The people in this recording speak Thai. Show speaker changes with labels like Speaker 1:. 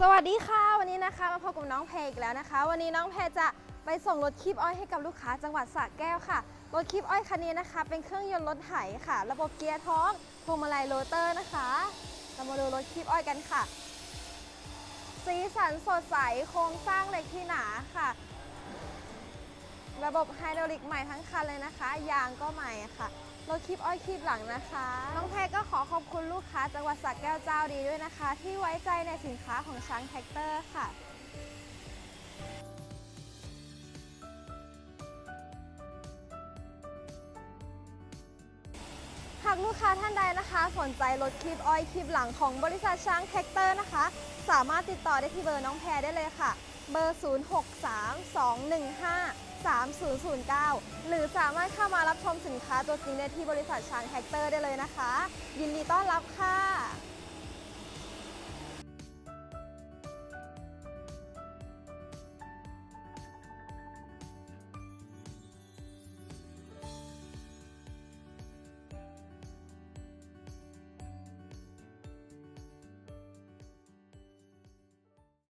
Speaker 1: สวัสดีค่ะ วันนี้นะคะมาพบกับน้องเพลอีกแล้วนะคะ วันนี้น้องเพลจะไปส่งรถคีบอ้อยให้กับลูกค้าจังหวัดสระแก้วค่ะรถคีบอ้อยคันนี้นะคะ เป็นเครื่องยนต์รถไถค่ะ ระบบเกียร์ท้องพวงมาลัยโรเตอร์นะคะเรามาดูรถคีบอ้อยกันค่ะ สีสันสดใสโครงสร้างเหล็กที่หนาค่ะ ระบบไฮดรอลิกใหม่ทั้งคันเลยนะคะ ยางก็ใหม่ค่ะรถคลิปอ้อยคลิปหลังนะคะ น้องแพก็ขอขอบ คุณลูกค้าจังหวัดสระแก้วเจ้าดีด้วยนะคะ ที่ไว้ใจในสินค้าของช้างแท็กเตอร์ค่ะหากลูกค้าท่านใดนะคะ สนใจรถคลิปออยคลิปหลังของบริษัทช้างแท็กเตอร์นะคะ สามารถติดต่อได้ที่เบอร์น้องแพรได้เลยค่ะ เบอร์ 0-3009 หรือสามารถเข้ามารับชมสินค้าตัวจริงได้ที่บริษัทชางแฮกเตอร์ได้เลยนะคะ ยินดีต้อนรับค่ะ